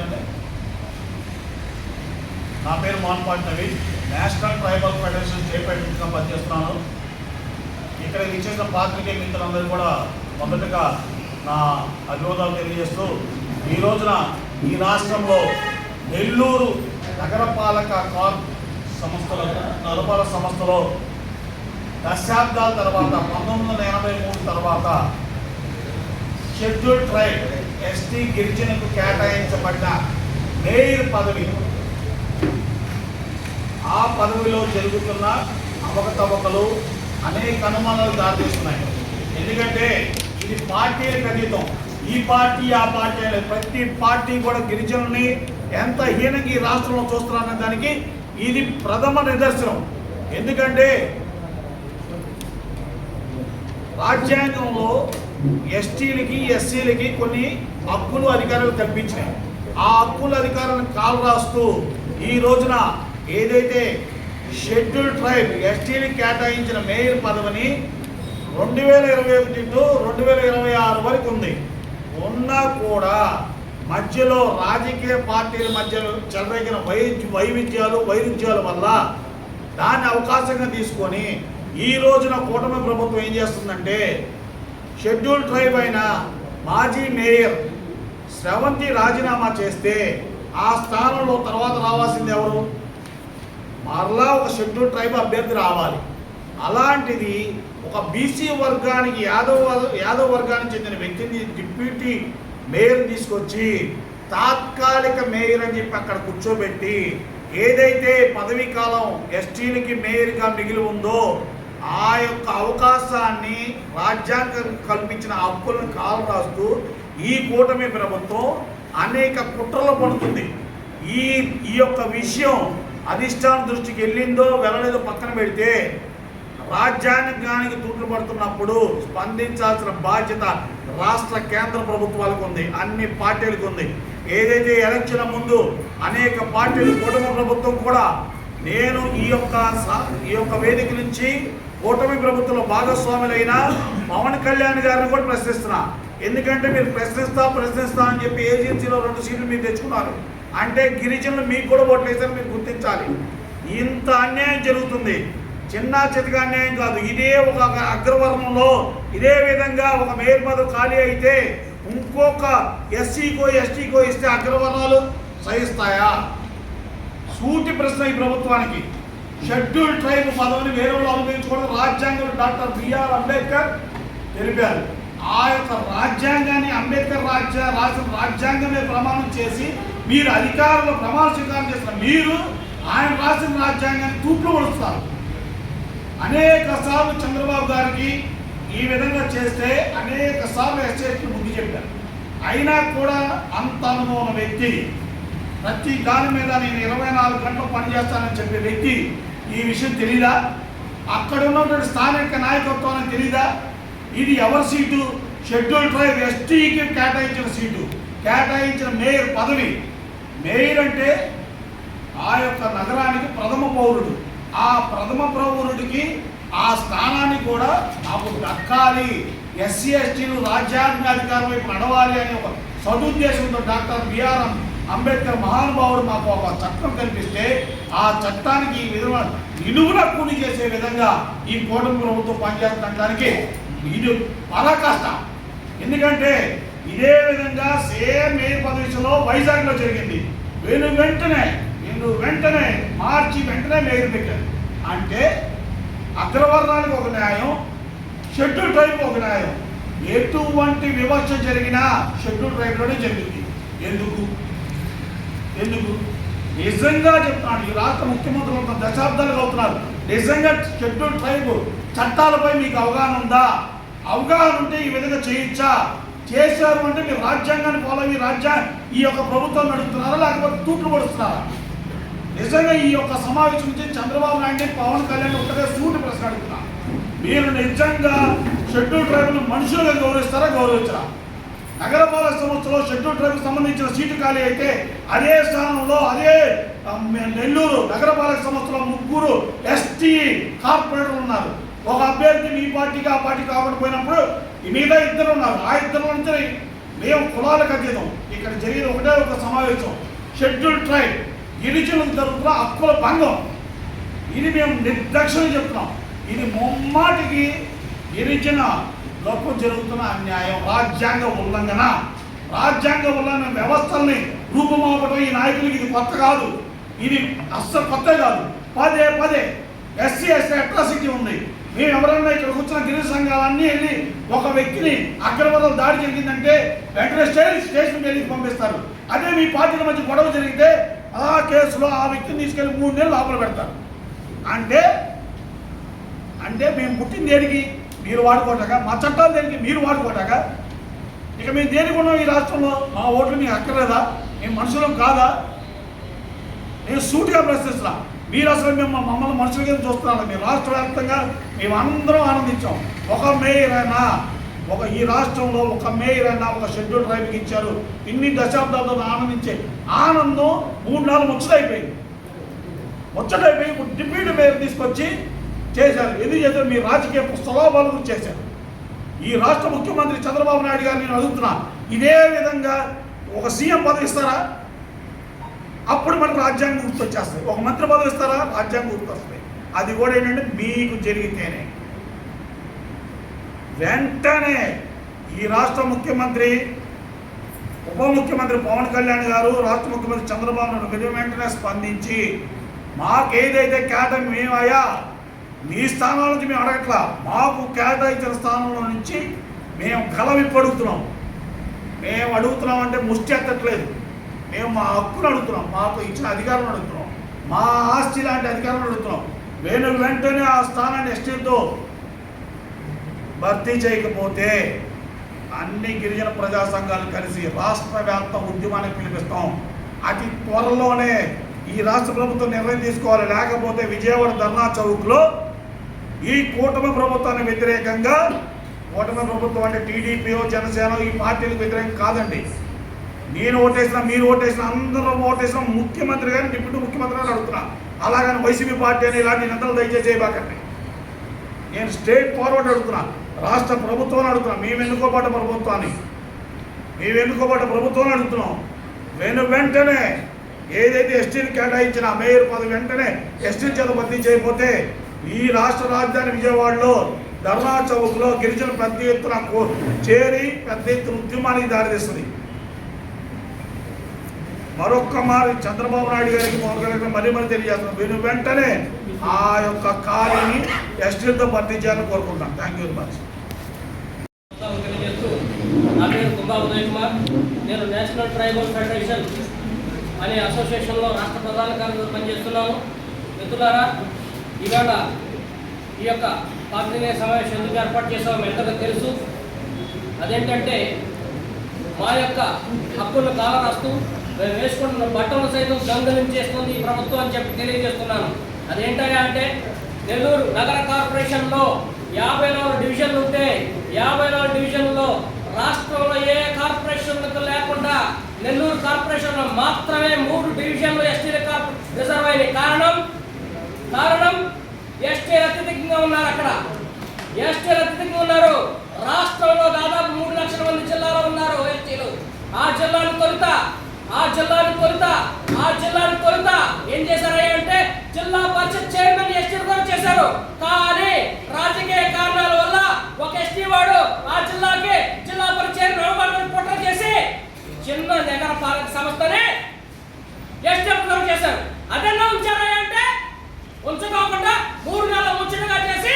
అదేనండి. నా పేరు Mohanpati Naveen national tribal federation state పనిచేస్తున్నాను ఇక్కడ ఇచ్చేసిన పాత్రికే మిత్రులందరూ కూడా మొదటగా నా అభివాదాలు తెలియజేస్తూ ఈ రోజున ఈ రాష్ట్రంలో నెల్లూరు నగరపాలక కార్ సంస్థల నగరపాలక సంస్థలో దశాబ్దాల తర్వాత పంతొమ్మిది వందల ఎనభై మూడు తర్వాత షెడ్యూల్ ట్రైబ్ ఎస్టీ గిరిజనకు కేటాయించబడ్డ మేయర్ పదవి ఆ పదవిలో జరుగుతున్న అవకతవకలు అనేక అనుమానాలు దారితీస్తున్నాయి. ఎందుకంటే ఇది పార్టీలకు అతీతం ఈ పార్టీ ఆ పార్టీ అనే ప్రతి పార్టీ కూడా గిరిజనుల్ని ఎంత హీనంగా ఈ రాష్ట్రంలో చూస్తున్నారనే దానికి ఇది ప్రథమ నిదర్శనం. ఎందుకంటే రాజ్యాంగంలో ఎస్టీలకి ఎస్సీలకి కొన్ని హక్కులు అధికారాలు కల్పించినాయి. ఆ హక్కుల అధికారాలను కాలు రాస్తూ ఈ రోజున ఏదైతే షెడ్యూల్ ట్రైబ్ ఎస్టీలకు కేటాయించిన మేయర్ పదవిని రెండు వేల ఇరవై ఒకటి టు రెండు వేల ఇరవై ఆరు వరకు ఉంది. ఉన్నా కూడా మధ్యలో రాజకీయ పార్టీల మధ్యలో చెలరేగిన వై వైవిధ్యాలు వైరుధ్యాల వల్ల దాన్ని అవకాశంగా తీసుకొని ఈ రోజున కూటమి ప్రభుత్వం ఏం చేస్తుందంటే షెడ్యూల్ ట్రైబ్ అయిన మాజీ మేయర్ శ్రవంతి రాజీనామా చేస్తే ఆ స్థానంలో తర్వాత రావాల్సింది ఎవరు? మరలా ఒక షెడ్యూల్ ట్రైబ్ అభ్యర్థి రావాలి. అలాంటిది ఒక బీసీ వర్గానికి యాదవ్ యాదవ్ వర్గానికి చెందిన వ్యక్తిని డిప్యూటీ మేయర్ తీసుకొచ్చి తాత్కాలిక మేయర్ అని చెప్పి అక్కడ కూర్చోబెట్టి ఏదైతే పదవీ కాలం ఎస్టీలకి మేయర్గా మిగిలి ఉందో ఆ యొక్క అవకాశాన్ని రాజ్యాంగం కల్పించిన హక్కులను కాలు రాస్తూ ఈ కూటమి ప్రభుత్వం అనేక కుట్రలు పడుతుంది. ఈ ఈ యొక్క విషయం అధిష్టాన దృష్టికి వెళ్ళిందో వెళ్ళలేదో పక్కన పెడితే రాజ్యాంగానికి తూట్లు పడుతున్నప్పుడు స్పందించాల్సిన బాధ్యత రాష్ట్ర కేంద్ర ప్రభుత్వాలకు ఉంది అన్ని పార్టీలకు ఉంది. ఏదైతే ఎలక్షన్ ముందు అనేక పార్టీలు కూటమి ప్రభుత్వం కూడా నేను ఈ యొక్క స- ఈ యొక్క వేదిక నుంచి కూటమి ప్రభుత్వంలో భాగస్వాములైన పవన్ కళ్యాణ్ గారిని కూడా ప్రశ్నిస్తున్నా. ఎందుకంటే మీరు ప్రశ్నిస్తా ప్రశ్నిస్తా అని చెప్పి ఏజెన్సీలో రెండు సీట్లు మీరు తెచ్చుకున్నారు. అంటే గిరిజనులు మీకు కూడా ఓట్లు మీరు గుర్తించాలి. ఇంత అన్యాయం జరుగుతుంది. చిన్న చితగా అన్యాయం కాదు. ఇదే ఒక అగ్రవర్ణంలో ఇదే విధంగా ఒక మేయర్ పదవి ఖాళీ అయితే ఇంకొక ఎస్సీకో ఎస్టీకో ఇస్తే అగ్రవర్ణాలు సహిస్తాయా? సూటి ప్రశ్న ఈ ప్రభుత్వానికి. షెడ్యూల్ ట్రైబ్ పదవిని వేరే వాళ్ళు అనుభవించుకోవడం రాజ్యాంగం డాక్టర్ బిఆర్ అంబేద్కర్ తెలిపారు. ఆ యొక్క రాజ్యాంగాన్ని అంబేద్కర్ రాజ్య రాసిన రాజ్యాంగమే ప్రమాణం చేసి మీరు అధికారంలో ప్రమాణ స్వీకారం చేసిన మీరు ఆయన రాసిన రాజ్యాంగాన్ని తూట్లు పడుస్తారు అనేక సార్లు చంద్రబాబు గారికి ఈ విధంగా చేస్తే అనేక సార్లు ఎస్ఎస్కి బుద్ధి చెప్పారు. అయినా కూడా అంత అనుభవం ఉన్న వ్యక్తి ప్రతి దాని మీద నేను ఇరవై నాలుగు గంటలు పనిచేస్తానని చెప్పే వ్యక్తి ఈ విషయం తెలీదా? అక్కడ ఉన్నటువంటి స్థానిక నాయకత్వం అని తెలీదా? ఇది ఎవరి సీటు? షెడ్యూల్ ట్రైబ్ ఎస్టీకి కేటాయించిన సీటు. కేటాయించిన మేయర్ పదవి. మేయర్ అంటే ఆ యొక్క నగరానికి ప్రథమ పౌరుడు. ఆ ప్రథమ పౌరుడికి ఆ స్థానాన్ని కూడా నాకు దక్కాలి. ఎస్సీ ఎస్టీలు రాజ్యాంగ అధికారం వైపు నడవాలి అనే ఒక సదుద్దేశంతో డాక్టర్ బిఆర్ అంబేద్కర్ మహానుభావుడు మాకు ఒక చట్టం కల్పిస్తే ఆ చట్టానికి ఈ విధంగా నిలువున కూలి చేసే విధంగా ఈ కూటమి ప్రభుత్వం పనిచేస్తుండడానికి ఇది కష్టం ఎందుకంటే ఇదే విధంగా సేమ్ ఏ ప్రదేశంలో వైజాగ్లో జరిగింది. వీళ్ళు వెంటనే వీళ్ళు వెంటనే మార్చి వెంటనే మేరు పెట్టారు అంటే అగ్రవర్ణానికి ఒక న్యాయం షెడ్యూల్ ట్రైబ్ ఒక న్యాయం. ఎటువంటి వివక్ష జరిగినా షెడ్యూల్ ట్రైబ్లోనే జరిగింది. ఎందుకు? ఎందుకు? నిజంగా చెప్తున్నాను ఈ రాష్ట్ర ముఖ్యమంత్రులు ఉన్న దశాబ్దాలుగా అవుతున్నారు. నిజంగా షెడ్యూల్ ట్రైబ్ చట్టాలపై మీకు అవగాహన ఉందా? అవగాహన ఉంటే ఈ విధంగా చేయించా? చేశారు అంటే మీరు రాజ్యాంగాన్ని ఫాలో అయ్యి రాజ్యాంగ ఈ యొక్క ప్రభుత్వం నడుపుతున్నారా లేకపోతే తూట్లు పడుతున్నారా నిజంగా ఈ యొక్క సమావేశం నుంచి చంద్రబాబు నాయుడు పవన్ కళ్యాణ్ ఒకటే సూటి ప్రశ్న అడుగుతున్నా. మీరు నిజంగా షెడ్యూల్ ట్రైబుల్ మనుషులుగా గౌరవిస్తారా గౌరవించరా? నగరపాలక సంస్థలో షెడ్యూల్ ట్రైబ్ సంబంధించిన సీటు ఖాళీ అయితే అదే స్థానంలో అదే ఆ, నెల్లూరు నగరపాలక సంస్థలో ముగ్గురు ఎస్టీ కార్పొరేటర్లు ఉన్నారు. ఒక అభ్యర్థి మీ పార్టీకి ఆ పార్టీ కాకుండా పోయినప్పుడు మీద ఇద్దరు ఉన్నారు. ఆ ఇద్దరు నుంచి మేము కులాలకు అతీతం ఇక్కడ జరిగిన ఒకటే ఒక సమావేశం. షెడ్యూల్ ట్రైబ్ గిరిజనులకు జరుగుతున్న హక్కుల భంగం. ఇది మేము నిర్లక్ష్యం చెప్తున్నాం. ఇది ముమ్మాటికి గిరిజన లోపం జరుగుతున్న అన్యాయం. రాజ్యాంగ ఉల్లంఘన. రాజ్యాంగ ఉల్లంఘన వ్యవస్థల్ని రూపుమాపడం ఈ నాయకులకి ఇది కొత్త కాదు. ఇది అస్సలు కొత్త కాదు. పదే పదే ఎస్సీ ఎస్సీ అట్రాసిటీ ఉంది. మేము ఎవరైనా ఇక్కడ కూర్చున్న గిరి సంఘాలన్నీ వెళ్ళి ఒక వ్యక్తిని అగ్రవదలు దాడి జరిగిందంటే వెంటనే స్టేషన్ స్టేషన్ వెళ్ళి పంపిస్తారు. అదే మీ పార్టీల మధ్య గొడవ జరిగితే ఆ కేసులో ఆ వ్యక్తిని తీసుకెళ్ళి మూడు నెలలు లోపల పెడతారు. అంటే అంటే మేము పుట్టింది దేనికి? మీరు వాడుకోటాక మా చట్టాలు దేనికి మీరు వాడుకోటాక ఇక మేము దేనికి ఉన్నాం ఈ రాష్ట్రంలో? మా ఓట్లు మీకు అక్కర్లేదా? మేము మనుషులం కాదా? నేను సూటిగా ప్రశ్నిస్తున్నా. మీరు అసలు మేము మమ్మల్ని మనుషుల కింద చూస్తున్నాను మేము రాష్ట్ర వ్యాప్తంగా మేము అందరం ఆనందించాం. ఒక మేయర్ అయినా ఒక ఈ రాష్ట్రంలో ఒక మేయర్ అయినా ఒక షెడ్యూల్ ట్రైబ్కి ఇచ్చారు. ఇన్ని దశాబ్దాలతో ఆనందించే ఆనందం మూడు నాలుగు ముచ్చటైపోయింది. ముచ్చటైపోయి ఇప్పుడు డిప్యూటీ మేయర్ తీసుకొచ్చి చేశారు. ఎందుకు చేశారు? మీ రాజకీయ స్వభావాల గురించి చేశారు. ఈ రాష్ట్ర ముఖ్యమంత్రి చంద్రబాబు నాయుడు గారిని నేను అడుగుతున్నాను ఇదే విధంగా ఒక సీఎం పదవిస్తారా అప్పుడు మనకు రాజ్యాంగం గుర్తొచ్చేస్తుంది. ఒక మంత్రి పదవిస్తారా రాజ్యాంగం గుర్తొస్తుంది. అది కూడా ఏంటంటే మీకు జరిగితేనే. వెంటనే ఈ రాష్ట్ర ముఖ్యమంత్రి ఉప ముఖ్యమంత్రి పవన్ కళ్యాణ్ గారు రాష్ట్ర ముఖ్యమంత్రి చంద్రబాబు నాయుడు వెంటనే స్పందించి మాకేదైతే కేటం మేమయ్యా మీ స్థానాల నుంచి మేము అడగట్లా. మాకు కేటాయించిన స్థానంలో నుంచి మేము కలవిప్పు అడుగుతున్నాం. మేము అడుగుతున్నాం అంటే ముష్టి ఎత్తట్లేదు. మేము మా హక్కును అడుగుతున్నాం. మాకు ఇచ్చిన అధికారం అడుగుతున్నాం. మా ఆస్తి లాంటి అధికారం అడుగుతున్నాం. వేణు వెంటనే ఆ స్థానాన్ని ఎస్టీతో భర్తీ చేయకపోతే అన్ని గిరిజన ప్రజా సంఘాలు కలిసి రాష్ట్ర వ్యాప్త ఉద్యమానికి పిలిపిస్తాం. అతి త్వరలోనే ఈ రాష్ట్ర ప్రభుత్వం నిర్ణయం తీసుకోవాలి. లేకపోతే విజయవాడ ధర్నా చౌక్లో ఈ కూటమి ప్రభుత్వానికి వ్యతిరేకంగా కూటమి ప్రభుత్వం అంటే టీడీపీఓ జనసేన ఈ పార్టీలకు వ్యతిరేకం కాదండి. నేను ఓటేసిన మీరు ఓటేసిన అందరం ఓటేసిన ముఖ్యమంత్రి గారిని డిప్యూటీ ముఖ్యమంత్రి గారిని అడుగుతున్నా. అలాగని వైసీపీ పార్టీ అని ఇలాంటి నిందలు దయచేసి చేయబాకండి. నేను స్టేట్ ఫార్వర్డ్ అడుగుతున్నా. రాష్ట్ర ప్రభుత్వాన్ని అడుగుతున్నా. మేము ఎన్నుకోబడ్డ ప్రభుత్వాన్ని. మేము ఎన్నుకోబడ్డ ప్రభుత్వాన్ని అడుగుతున్నాం. వెను వెంటనే ఏదైతే ఎస్టీని కేటాయించిన మేయర్ పదవి వెంటనే ఎస్టీ చేత భర్తీ చేయకపోతే ఈ రాష్ట్ర రాజధాని విజయవాడలో ధర్నా చౌక్లో గిరిజన పెద్ద ఎత్తున చేరి పెద్ద ఎత్తున ఉద్యమానికి దారితీస్తుంది మరొక్క మారి చంద్రబాబు నాయుడు గారికి పవన్ కళ్యాణ్ మరీ మరీ తెలియజేస్తున్నాం. వీరు వెంటనే ఆ యొక్క ఖాళీని ఎస్టీలతో భర్తీ చేయాలని కోరుకుంటాం థ్యాంక్ యూ వెరీ మచ్ నా పేరు కుంభా ఉదయ్ కుమార్. నేను నేషనల్ ట్రైబల్ ఫెడరేషన్ అనే అసోసియేషన్లో రాష్ట్ర ప్రధాన కార్యదర్శి పనిచేస్తున్నాను. మిత్రులారా ఇవాళ ఈ యొక్క పాత్రికేయ సమావేశం ఎందుకు ఏర్పాటు చేసామో ఎంతగా తెలుసు? అదేంటంటే మా యొక్క హక్కులను కాలరాస్తూ మేము వేసుకుంటున్న బట్టలు సైతం దొంగలించేస్తుంది ఈ ప్రభుత్వం అని చెప్పి తెలియజేస్తున్నాను. అదేంటయ్యా అంటే నెల్లూరు నగర కార్పొరేషన్లో యాభై నాలుగు డివిజన్లు ఉంటే యాభై నాలుగు డివిజన్లో రాష్ట్రంలో ఏ కార్పొరేషన్లకు లేకుండా నెల్లూరు కార్పొరేషన్లో మాత్రమే మూడు డివిజన్లు ఎస్టీల రిజర్వ్ అయిన కారణం కారణం ఎస్టీ అత్యధికంగా ఉన్నారు అక్కడ. ఎస్టీ అత్యధికంగా ఉన్నారు. రాష్ట్రంలో దాదాపు మూడు లక్షల మంది జిల్లాలో ఉన్నారు ఎస్టీలు. ఆ జిల్లాను కొరత ఆ జిల్లాను కొరత ఆ జిల్లాను కొరత ఏం చేశారయ్యా అంటే జిల్లా పరిషత్ చైర్మన్ ఎస్టీ కూడా చేశారు. కానీ రాజకీయ కారణాల వల్ల ఒక ఎస్టీ వాడు ఆ జిల్లాకి జిల్లా పరిషత్ చైర్మన్ కుట్ర చేసి చిన్న నగర పాలక సంస్థని ఎస్టీ చేశారు. అదన్నా ఉంచారా అంటే ఉంచుకోకుండా మూడు నెలల ముచ్చటగా చేసి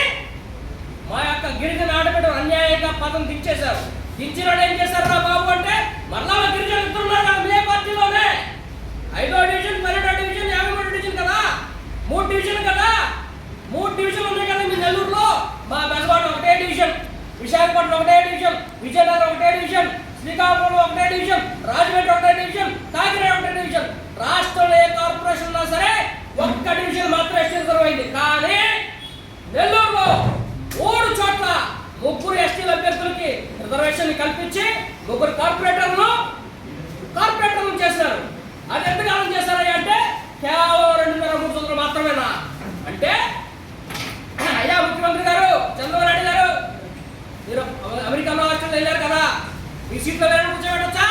మా యొక్క గిరిజన ఆడబిడ్డ అన్యాయంగా పదం దించేశారు. దించినాడు ఏం చేశారు రా బాబు అంటే మరలా గిరిజన ఇస్తున్నారు కదా మీ పార్టీలోనే. ఐదో డివిజన్ పన్నెండో డివిజన్ యాభై మూడు డివిజన్ కదా. మూడు డివిజన్ కదా. మూడు డివిజన్ ఉన్నాయి కదా మీ నెల్లూరులో. మా బెజవాడ ఒకటే డివిజన్ విశాఖపట్నం ఒకటే డివిజన్ విజయనగరం ఒకటే డివిజన్ శ్రీకాకుళం ఒకటే డివిజన్ రాజమండ్రి ఒకటే డివిజన్ కాకినాడ ఒకటే డివిజన్. రాష్ట్రంలో ఏ కార్పొరేషన్ ఉన్నా సరే ఒక్క డివిజన్ మాత్రం ఎస్టీ రిజర్వ్ అయింది. కానీ నెల్లూరు మూడు చోట్ల ముగ్గురు ఎస్టీల అభ్యర్థులకి రిజర్వేషన్ కల్పించి ముగ్గురు కార్పొరేటర్లు కార్పొరేటర్లు చేశారు. అది ఎంతకాలం చేశారయ్యా అంటే కేవలం రెండున్నర మూడు సంవత్సరాలు మాత్రమేనా? అంటే అయ్యా ముఖ్యమంత్రి గారు చంద్రబాబు నాయుడు గారు మీరు అమెరికాలో ఆస్ట్రేలియా వెళ్ళారు కదా మీ సీట్లో వేరే కూర్చోబెట్టచ్చా?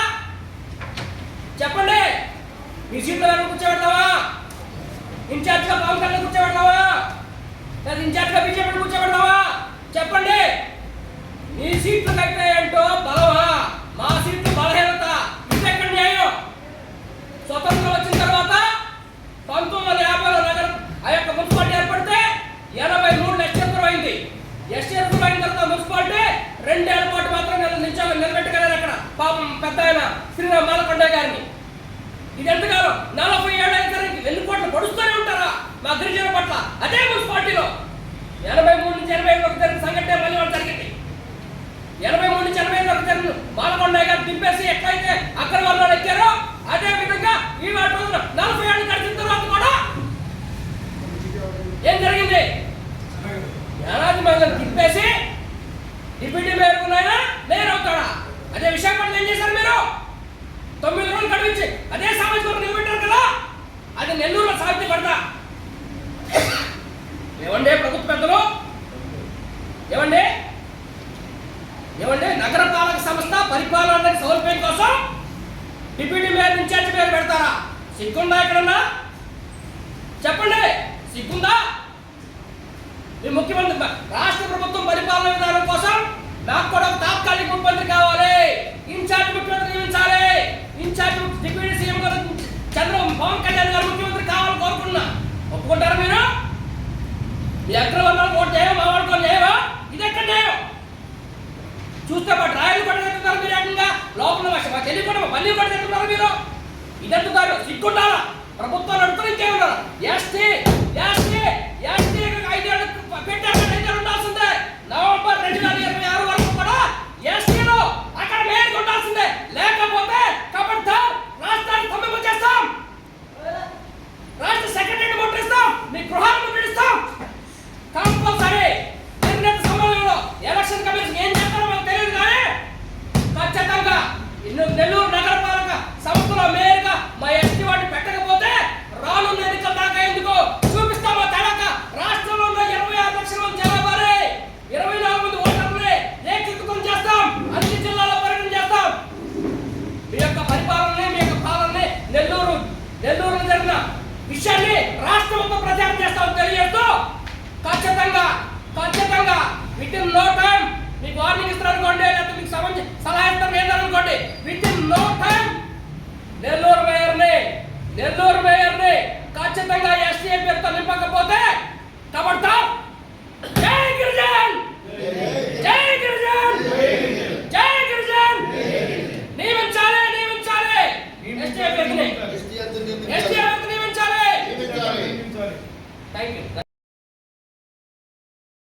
చెప్పండి. మీ సీట్లో వేరే కూర్చోబెడతావా? ఇన్ఛార్జ్గా పవన్ కళ్యాణ్ కూర్చోబెడతావా? లేదా ఇన్ఛార్జ్గా బీజేపీ కూర్చోబెడతావా? చెప్పండి. మీ సీట్లు కట్టే ఏంటో బలమా మా సీట్లు బలహీనత ఇది ఎక్కడ న్యాయం స్వతంత్రం వచ్చిన తర్వాత పంతొమ్మిది వందల యాభైలో నగరం ఆ యొక్క మున్సిపాలిటీ ఏర్పడితే ఎనభై మూడు నక్షత్రం అయింది ఎస్టీఎఫ్ అయిన తర్వాత మున్సిపాలిటీ రెండేళ్ళ పాటు మాత్రం నిల- నిల్చో నిలబెట్టగలరు అక్కడ పాపం పెద్ద ఆయన శ్రీరామ్ మాలకొండ గారిని ఇది ఎంతకాలం నలభై ఏడు అయితే ఎన్ని కోట్లు పడుస్తూనే ఉంటారా మా గిరిజన పట్ల అదే మున్సిపాలిటీలో ఎనభై మూడు నుంచి ఎనభై ఐదు జరిగిన సంఘటన మళ్ళీ వాళ్ళు జరిగింది ఎనభై మూడు నుంచి ఎనభై ఐదు జరిగిన దింపేసి ఎట్లయితే అక్కడ వాళ్ళు ఎక్కారో అదే విధంగా ఈ వాటి నలభై ఏళ్ళు గడిచిన తర్వాత కూడా ఏం జరిగింది? ఏడాది మహిళలు తిప్పేసి డిప్యూటీ మేయర్ ఉన్నాయన మేయర్ అవుతాడా అదే విశాఖపట్నం ఏం చేశారు మీరు తొమ్మిది రోజులు గడిపించి అదే సామాజిక వర్గం నిలబెట్టారు కదా అది నెల్లూరులో సాధ్య పడతా ఏమండి ప్రభుత్వ పెద్దలు ఏమండి ఏమండి నగర పాలక సంస్థ పరిపాలన సౌలభ్యం కోసం డిప్యూటీ మేయర్ ఇన్ఛార్జ్ మేయర్ పెడతారా సిగ్గుందా ఎక్కడన్నా చెప్పండి సిగ్గుందా ఈ ముఖ్యమంత్రి రాష్ట్ర ప్రభుత్వం పరిపాలన విధానం కోసం నాకు కూడా ఒక తాత్కాలిక ముఖ్యమంత్రి కావాలి. ఇన్ఛార్జ్ ముఖ్యమంత్రి నియమించాలి. ఇన్ఛార్జ్ డిప్యూటీ సీఎం గారు చంద్ర పవన్ కళ్యాణ్ గారు ముఖ్యమంత్రి కావాలని కోరుకున్నా ఒప్పుకుంటారా మీరు? మీ అగ్రవర్ణాలు ఓటు చేయడం మా వాడుకో లేవా ఇది ఎక్కడ న్యాయం? చూస్తే మా డ్రాయలు కూడా తెస్తున్నారు మీరు ఏకంగా. లోపల భాష మా చెల్లి కూడా మళ్ళీ కూడా తెస్తున్నారు మీరు. ఇదెంతున్నారు సిగ్గుండాలా? ప్రభుత్వాలు అడుగుతారు ఇంకేమన్నారు ఎస్టీ ఎస్టీ ఎస్టీ ఐదేళ్ళు పెట్టారు ఐదేళ్ళు ఉండాల్సిందే నవంబర్ రెండు వేల ఇరవై ఆరు వరకు కూడా ఎస్టీలో అక్కడ మేరకు ఉండాల్సిందే లేకపోతే కబడ్దార్ రాష్ట్రాన్ని తమ్మింపు చేస్తాం రాష్ట్ర సెక్రటరీ ముట్టిస్తాం మీ గృహాన్ని ముట్టిస్తాం కంపల్సరీ నిర్ణీత సమయంలో ఎలక్షన్ కమిషన్ ఏం చేస్తారో మాకు తెలియదు కానీ ఖచ్చితంగా ఇల్లు నెల్లూరు నగరపాలక సంస్థలో మేయర్గా మా ఎస్టీ వాటిని పెట్టకపోతే రానున్న ఎన్నికల దాకా ఎందుకు చూపిస్తామా తడక రాష్ట్రంలో ఉన్న ఇరవై ఆరు లక్షల మంది జనాభాని ఇరవై నాలుగు మంది ఓటర్లని ఏకీకృతం చేస్తాం అన్ని జిల్లాలో పర్యటన చేస్తాం మీ యొక్క పరిపాలనని మీ యొక్క పాలనని నెల్లూరు నెల్లూరులో జరిగిన విషయాన్ని రాష్ట్ర మొత్తం ప్రచారం చేస్తామని తెలియజేస్తూ ఖచ్చితంగా ఖచ్చితంగా విత్ ఇన్ నో టైం మీకు వార్నింగ్ ఇస్తారు అనుకోండి లేకపోతే మీకు సంబంధించి సలహా ఇస్తారు ఏంటనుకోండి within no time Nellore మేయర్ని నెల్లూరు మేయర్ని ఖచ్చితంగా ఎస్టీఏ పేరుతో నింపకపోతే కబడతాం